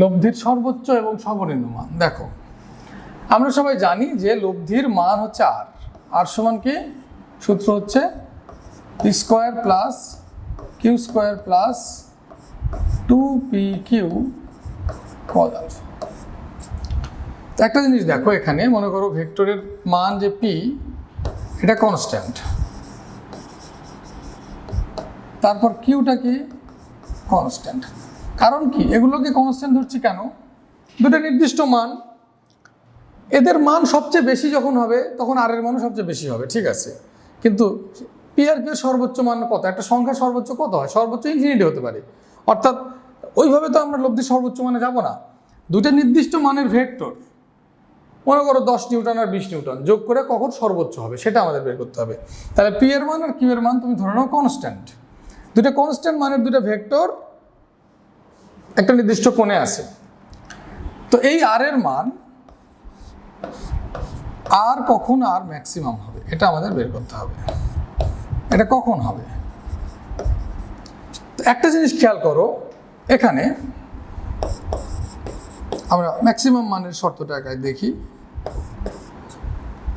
লব্ধির সর্বোচ্চ এবং সর্বনিম্ন মান। দেখো, আমরা সবাই জানি যে লব্ধির মান হচ্ছে আর আর সমান কি? সূত্র হচ্ছে square plus Q square plus two P Q একটা জিনিস দেখো এখানে, মনে করো ভেক্টরের মান যে পি এটা কনস্ট্যান্ট তারপর কিউটা কি? কনস্ট্যান্ট কারণ কি? এগুলোকে কনস্ট্যান্ট ধরছি কেন? দুটো নির্দিষ্ট মান। এদের মান সবচেয়ে বেশি যখন হবে, তখন আর এর মানও সবচেয়ে বেশি হবে, ঠিক আছে? কিন্তু পি আর কিউ সর্বোচ্চ মান কত? একটা সংখ্যা সর্বোচ্চ কত হয়? সর্বোচ্চ ইনফিনিটি হতে পারে। অর্থাৎ ওইভাবে তো আমরা লব্ধি সর্বোচ্চ মানে যাব না। দুটো নির্দিষ্ট মানের ভেক্টর, মনে করো দশ নিউটন আর বিশ নিউটন, যোগ করে কখন সর্বোচ্চ হবে, সেটা আমাদের বের করতে হবে। তাহলে পি এর মান আর কিউ এর মান তুমি ধরে নাও কনস্ট্যান্ট দুটো কনস্ট্যান্ট মানের দুটো ভেক্টর একটা নির্দিষ্ট কোণে আছে। তো এই আর এর মান আর কখন আর ম্যাক্সিমাম হবে? এটা আমাদের বের করতে হবে। এটা কখন হবে? একটা জিনিস খেয়াল করো, এখানে আমরা ম্যাক্সিমাম মানের শর্তটা একাই দেখি।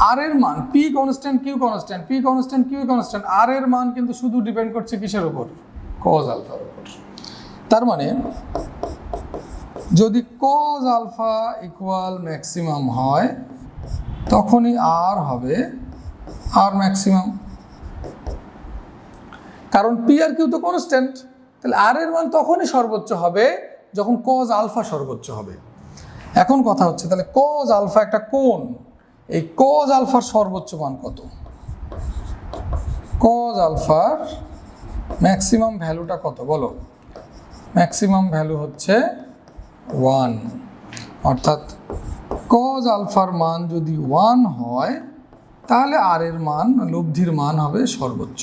আর এর মান P constant Q constant P constant Q constant R এর মান কিন্তু শুধু ডিপেন্ড করছে কিসের উপর? কজ আলফার উপর। তার মানে যদি কজ আলফা ইকুয়াল ম্যাক্সিমাম হয়, তখনই আর হবে আর ম্যাক্সিমাম কারণ পি আর কিউ তো কনস্ট্যান্ট তাহলে আর এর মান তখনই সর্বোচ্চ হবে যখন কজ আলফা সর্বোচ্চ হবে। এখন কথা হচ্ছে, তাহলে কজ আলফা একটা কোন এই কজ আলফার সর্বোচ্চ মান কত? কজ আলফার ম্যাক্সিমাম ভ্যালুটা কত? বলো। ম্যাক্সিমাম ভ্যালু হচ্ছে ওয়ান অর্থাৎ কজ আলফার মান যদি ওয়ান হয়, তাহলে আর এর মান, লব্ধির মান হবে সর্বোচ্চ।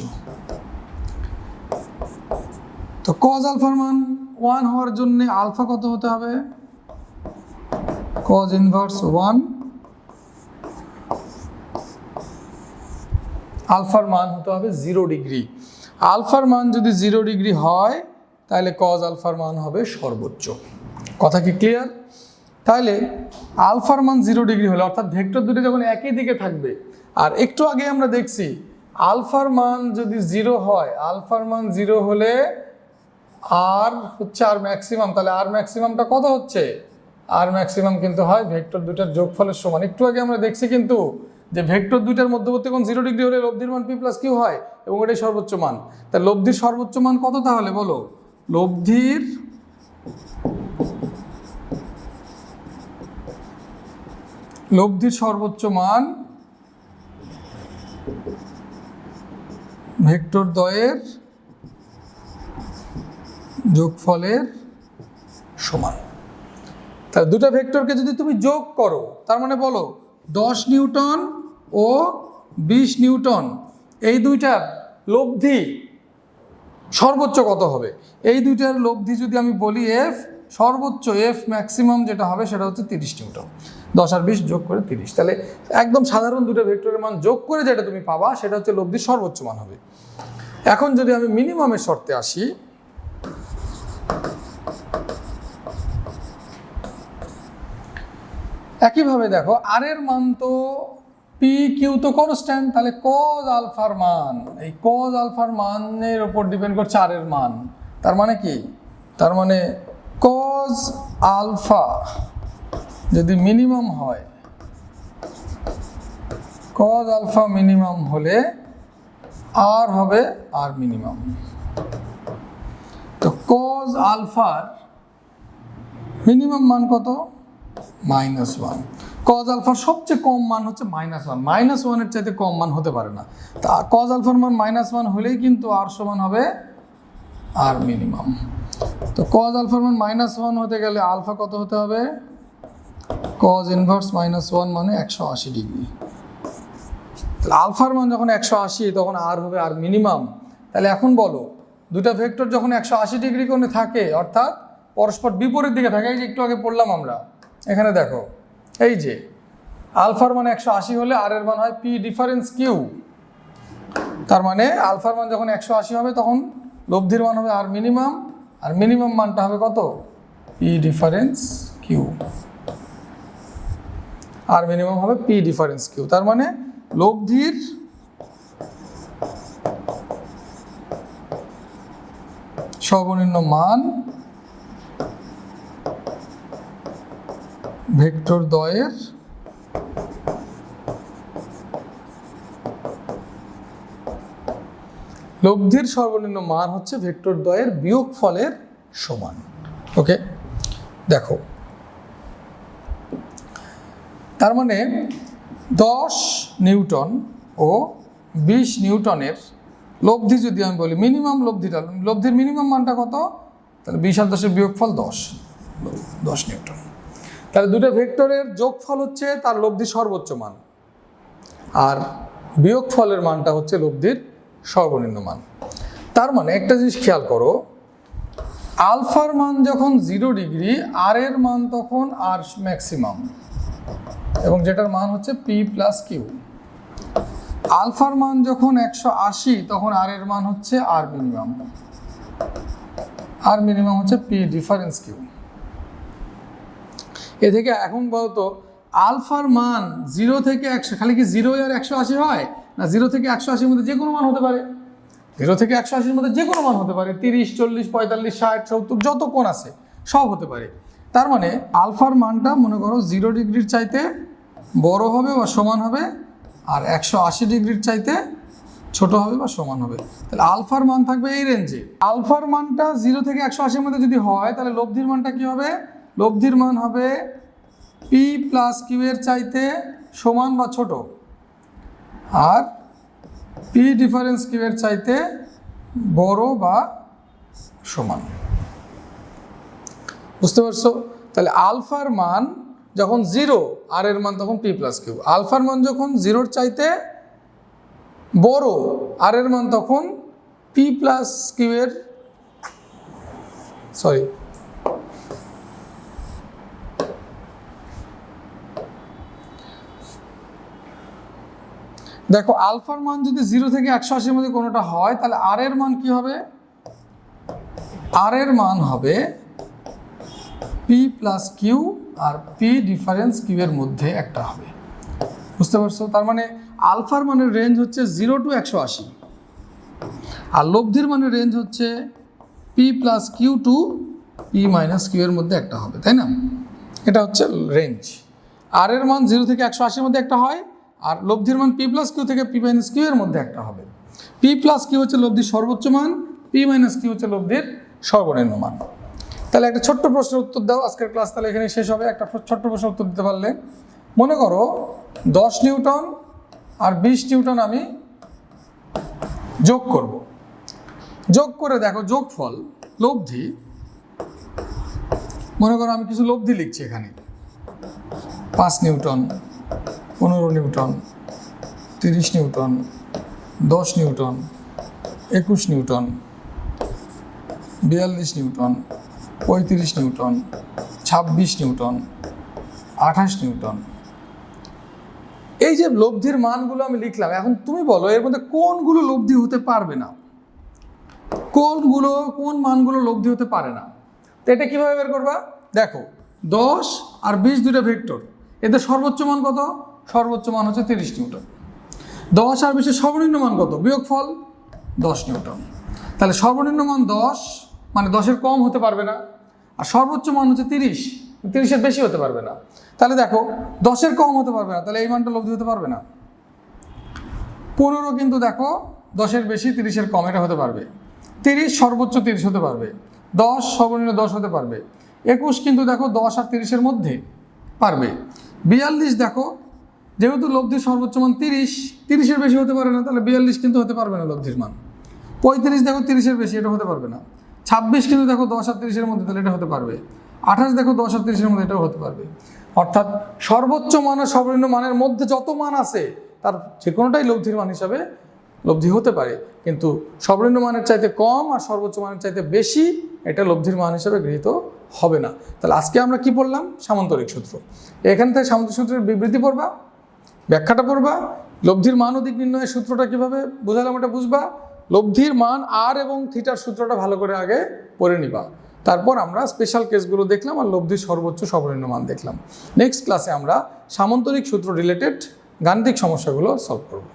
তো কজ আলফার মান ওয়ান হওয়ার জন্য আলফা কত হতে হবে? কজ ইনভার্স ওয়ান আলফার মান হতে হবে জিরো ডিগ্রি আলফার মান যদি জিরো ডিগ্রি হয় তাহলে কজ আলফার মান হবে সর্বোচ্চ। কথা কি ক্লিয়ার তাহলে আলফার মান জিরো ডিগ্রি হলে, অর্থাৎ ভেক্টর দুটো যখন একই দিকে থাকবে, আর একটু আগে আমরা দেখছি, আলফার মান যদি জিরো হয়, আলফার মান জিরো হলে আর হচ্ছে আর ম্যাক্সিমাম তাহলে আর ম্যাক্সিমামটা কত হচ্ছে? আর ম্যাক্সিমাম কিন্তু হয় ভেক্টর দুটার যোগফলের সমান। একটু আগে আমরা দেখছি কিন্তু যে ভেক্টর দুইটার মধ্যবর্তী কোণ জিরো ডিগ্রি হলে লব্ধির মান পি প্লাস কিউ হয় এবং এটাই সর্বোচ্চ মান। তা লব্ধির সর্বোচ্চ মান কত তাহলে বলো? লব্ধির লব্ধির সর্বোচ্চ মান ভেক্টর দ্বয়ের যোগফলের সমান। তা দুটো ভেক্টরকে যদি তুমি যোগ করো, তার মানে বলো দশ নিউটন ও বিশ নিউটন, এই দুইটার লব্ধি সর্বোচ্চ কত হবে? এই দুইটার লব্ধি যদি আমি বলি এফ সর্বোচ্চ এফ ম্যাক্সিমাম যেটা হবে সেটা হচ্ছে তিরিশ নিউটন। দশ আর বিশ যোগ করে তিরিশ। তাহলে একদম সাধারণ দুটো ভেক্টরের মান যোগ করে যেটা তুমি পাবা, সেটা হচ্ছে লব্ধির সর্বোচ্চ মান হবে। এখন যদি আমি মিনিমামের শর্তে আসি, একইভাবে দেখো আর এর মান তো পি কিউ তো কনস্ট্যান্ট তাহলে কজ আলফার মান। এই কজ আলফার মানের উপর ডিপেন্ড করছে আর মান। তার মানে কি? তার মানে কজ আলফা যদি মিনিমাম হয় কজ আলফা মিনিমাম হলে আর হবে আর মিনিমাম তো কজ আলফার মিনিমাম মান কত? মাইনাস ওয়ান কজ আলফার সবচেয়ে কম মান হচ্ছে মাইনাস ওয়ান মাইনাস ওয়ানের চাইতে কম মান হতে পারে না। তা কজ আলফার মান মাইনাস ওয়ান হলেই কিন্তু আর সমান হবে আর মিনিমাম তো কজ আলফার মান মাইনাস ওয়ান হতে গেলে আলফা কত হতে হবে? কজ ইনভার্স মাইনাস ওয়ান মানে একশো আশি ডিগ্রি তাহলে আলফার মান যখন একশো আশি, তখন আর হবে আর মিনিমাম তাহলে এখন বলো দুটা ভেক্টর যখন একশো আশি ডিগ্রি কোণে থাকে, অর্থাৎ পরস্পর বিপরীত দিকে থাকে একটু আগে পড়লাম আমরা, এখানে দেখো এই যে, আলফার মান একশো আশি হলে আর এর মান হয় পি ডিফারেন্স কিউ। তার মানে আলফার মান যখন একশো আশি হবে, তখন লব্ধির মান হবে আর মিনিমাম আর মিনিমাম মানটা হবে কত? P difference Q. R minimum হবে পি ডিফারেন্স কিউ। তার মানে লব্ধির সর্বনিম্ন মান ভেক্টর দ্বয়ের লব্ধির সর্বনিম্ন মান হচ্ছে ভেক্টর দ্বয়ের বিয়োগ ফলের সমান। ওকে? দেখো। তার মানে দশ নিউটন ও বিশ নিউটনের লব্ধি যদি আমি বলি, মিনিমাম লব্ধিটা, লব্ধির মিনিমাম মানটা কত? তাহলে বিশ আর দশের বিয়োগফল দশ। দশ নিউটন। তাহলে দুটো ভেক্টরের যোগফল হচ্ছে তার লব্ধির সর্বোচ্চ মান। আর বিয়োগফলের মানটা হচ্ছে লব্ধির সর্বনিম্ন মান। তার মানে একটা জিনিস খেয়াল করো, আলফার মান যখন জিরো ডিগ্রি, আর এর মান তখন আর ম্যাক্সিমাম। এবং যেটার মান হচ্ছে পি প্লাস কিউ। আলফার মান যখন একশো আশি, তখন আর এর মান হচ্ছে আর মিনিমাম। আর মিনিমাম হচ্ছে পি ডিফারেন্স কিউ। এ থেকে এখন বলতো, আলফার মান জিরো থেকে একশো, খালি কি জিরো আর একশো আশি হয়? না, জিরো থেকে একশো আশির মধ্যে যে কোনো মান হতে পারে। জিরো থেকে একশো আশির মধ্যে যে কোনো মান হতে পারে, তিরিশ, চল্লিশ, পঁয়তাল্লিশ, ষাট, সত্তর, যত কোণ আছে, সব হতে পারে। তার মানে আলফার মানটা মনে করো জিরো ডিগ্রির চাইতে বড় হবে বা সমান হবে, আর একশো আশি ডিগ্রির চাইতে ছোট হবে বা সমান হবে। তাহলে আলফার মান থাকবে এই রেঞ্জে আলফার মানটা জিরো থেকে একশো আশির মধ্যে যদি হয়, তাহলে লব্ধির মানটা কি হবে? লব্ধির মান হবে পি প্লাস কিউ এর চাইতে সমান বা ছোট। আর পি ডিফারেন্স কিউ এর চাইতে বড় বা সমান। বুঝতে পারছ? তাহলে আলফার মান যখন জিরো আর এর মান তখন পি প্লাস কিউ আলফার মান যখন জিরোর চাইতে বড় আর এর মান তখন পি প্লাস কিউ এর সরি দেখো, আলফার মান যদি জিরো থেকে একশো আশির মধ্যে কোনোটা হয়, তাহলে আর এর মান কি হবে? আর এর মান হবে পি প্লাস কিউ আর পি ডিফারেন্স কিউ এর মধ্যে একটা হবে। বুঝতে পারছ? তার মানে আলফার মানের রেঞ্জ হচ্ছে জিরো টু একশো আশি আর লব্ধির মানের রেঞ্জ হচ্ছে P plus Q to P minus Q এর মধ্যে একটা হবে, তাই না? এটা হচ্ছে রেঞ্জ আর এর মান জিরো থেকে একশো আশির মধ্যে একটা হয় আর লব্ধির মান পি প্লাস কিউ থেকে পি মাইনাস কিউ এর মধ্যে একটা হবে। পি প্লাস কিউ হচ্ছে লব্ধির সর্বোচ্চ মান পি মাইনাস কিউ হচ্ছে লব্ধির সর্বনিম্ন মান। তাহলে একটা ছোট্ট প্রশ্নের উত্তর দাও, আজকের ক্লাস তাহলে এখানে শেষ হবে। একটা ছোট্ট প্রশ্নের উত্তর দিতে পারলে। মনে করো দশ নিউটন আর বিশ নিউটন আমি যোগ করব। যোগ করে দেখো যোগফল, লব্ধি। মনে করো আমি কিছু লব্ধি লিখছি এখানে। পাঁচ নিউটন। পনেরো নিউটন, তিরিশ নিউটন, দশ নিউটন, একুশ নিউটন, বিয়াল্লিশ নিউটন, পঁয়ত্রিশ নিউটন, ছাব্বিশ নিউটন, আঠাশ নিউটন। এই যে লব্ধির মানগুলো আমি লিখলাম, এখন তুমি বলো, এর মধ্যে কোনগুলো লব্ধি হতে পারবে না? কোনগুলো, কোন মানগুলো লব্ধি হতে পারে না? তো এটা কীভাবে বের করবা? দেখো, দশ আর বিশ দুটো ভেক্টর, এদের সর্বোচ্চ মান কত? সর্বোচ্চ মান হচ্ছে তিরিশ নিউটন। দশ আর বিশের সর্বনিম্ন মান কত? বিয়োগফল দশ নিউটন। তাহলে সর্বনিম্ন মান দশ মানে দশের কম হতে পারবে না, আর সর্বোচ্চ মান হচ্ছে তিরিশ। তিরিশের বেশি হতে পারবে না। তাহলে দেখো, দশের কম হতে পারবে না, তাহলে এই মানটা লব্ধি হতে পারবে না। পনেরো কিন্তু দেখো, দশের বেশি, তিরিশের কম, এটা হতে পারবে। তিরিশ, সর্বোচ্চ তিরিশ হতে পারবে। দশ, সর্বনিম্ন দশ হতে পারবে। একুশ কিন্তু দেখো, দশ আর তিরিশের মধ্যে পারবে। বিয়াল্লিশ দেখো যেহেতু লব্ধির সর্বোচ্চ মান তিরিশ, তিরিশের বেশি হতে পারে না, তাহলে বিয়াল্লিশ কিন্তু হতে পারবে না লব্ধির মান। পঁয়ত্রিশ দেখো তিরিশের বেশি, এটা হতে পারবে না। ছাব্বিশ কিন্তু দেখো দশ আর তিরিশের মধ্যে, তাহলে এটা হতে পারবে। আঠাশ দেখো দশ আর তিরিশের মধ্যে, এটাও হতে পারবে। অর্থাৎ সর্বোচ্চ মান আর সর্বনিম্ন মানের মধ্যে যত মান আছে, তার যে কোনোটাই লব্ধির মান হিসাবে লব্ধি হতে পারে। কিন্তু সর্বনিম্ন মানের চাইতে কম আর সর্বোচ্চ মানের চাইতে বেশি, এটা লব্ধির মান হিসাবে গৃহীত হবে না। তাহলে আজকে আমরা কি পড়লাম? সামান্তরিক সূত্র। এখান থেকে সামান্তরিক সূত্রের বিবৃতি পড়বা। ব্যাখ্যাটা পড়বা? লব্ধির মান ও দিক নির্ণয়ের সূত্রটা কীভাবে বোঝালাম এটা বুঝবা? লব্ধির মান আর এবং থিটার সূত্রটা ভালো করে আগে পড়ে নিবা। তারপর আমরা স্পেশাল কেসগুলো দেখলাম আর লব্ধির সর্বোচ্চ সর্বনিম্ন মান দেখলাম। নেক্সট ক্লাসে আমরা সামন্তরিক সূত্র রিলেটেড গাণিতিক সমস্যাগুলো সলভ করব।